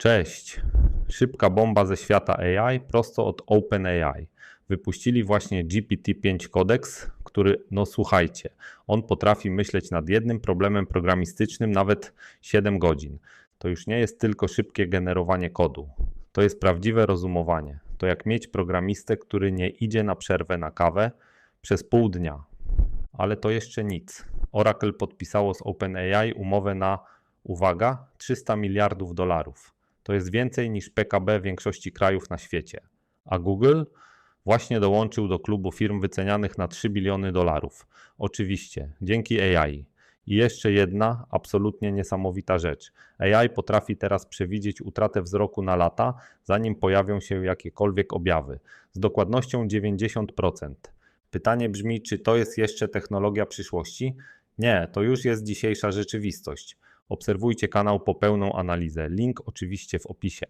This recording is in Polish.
Cześć. Szybka bomba ze świata AI prosto od OpenAI. Wypuścili właśnie GPT-5 Codex, który, no słuchajcie, on potrafi myśleć nad jednym problemem programistycznym nawet 7 godzin. To już nie jest tylko szybkie generowanie kodu. To jest prawdziwe rozumowanie. To jak mieć programistę, który nie idzie na przerwę na kawę przez pół dnia. Ale to jeszcze nic. Oracle podpisało z OpenAI umowę na, uwaga, 300 miliardów dolarów. To jest więcej niż PKB większości krajów na świecie. A Google właśnie dołączył do klubu firm wycenianych na 3 biliony dolarów. Oczywiście, dzięki AI. I jeszcze jedna absolutnie niesamowita rzecz. AI potrafi teraz przewidzieć utratę wzroku na lata, zanim pojawią się jakiekolwiek objawy. Z dokładnością 90%. Pytanie brzmi, czy to jest jeszcze technologia przyszłości? Nie, to już jest dzisiejsza rzeczywistość. Obserwujcie kanał po pełną analizę. Link oczywiście w opisie.